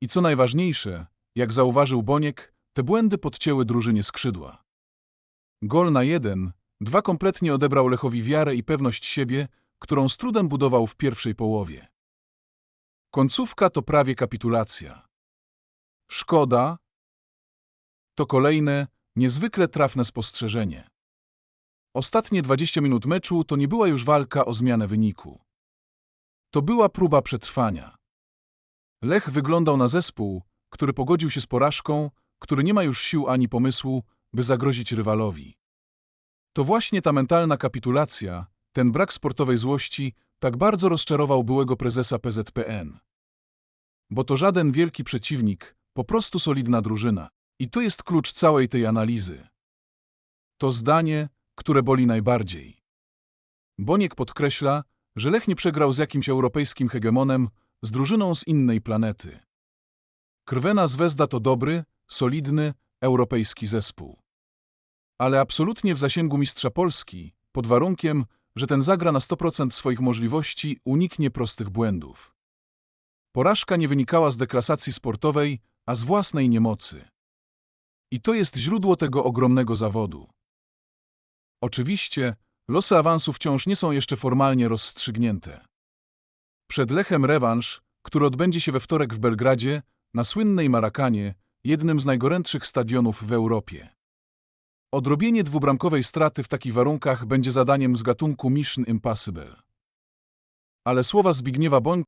I co najważniejsze, jak zauważył Boniek, te błędy podcięły drużynie skrzydła. Gol na jeden, dwa kompletnie odebrał Lechowi wiarę i pewność siebie, którą z trudem budował w pierwszej połowie. Końcówka to prawie kapitulacja. Szkoda. To kolejne, niezwykle trafne spostrzeżenie. Ostatnie 20 minut meczu to nie była już walka o zmianę wyniku. To była próba przetrwania. Lech wyglądał na zespół, który pogodził się z porażką, który nie ma już sił ani pomysłu, by zagrozić rywalowi. To właśnie ta mentalna kapitulacja, ten brak sportowej złości, tak bardzo rozczarował byłego prezesa PZPN. Bo to żaden wielki przeciwnik, po prostu solidna drużyna. I to jest klucz całej tej analizy. To zdanie, które boli najbardziej. Boniek podkreśla, że Lech nie przegrał z jakimś europejskim hegemonem, z drużyną z innej planety. Krwena Zvezda to dobry, solidny, europejski zespół. Ale absolutnie w zasięgu mistrza Polski, pod warunkiem, że ten zagra na 100% swoich możliwości, uniknie prostych błędów. Porażka nie wynikała z deklasacji sportowej, a z własnej niemocy. I to jest źródło tego ogromnego zawodu. Oczywiście, losy awansu wciąż nie są jeszcze formalnie rozstrzygnięte. Przed Lechem rewanż, który odbędzie się we wtorek w Belgradzie, na słynnej Marakanie, jednym z najgorętszych stadionów w Europie. Odrobienie dwubramkowej straty w takich warunkach będzie zadaniem z gatunku Mission Impossible. Ale słowa Zbigniewa Boń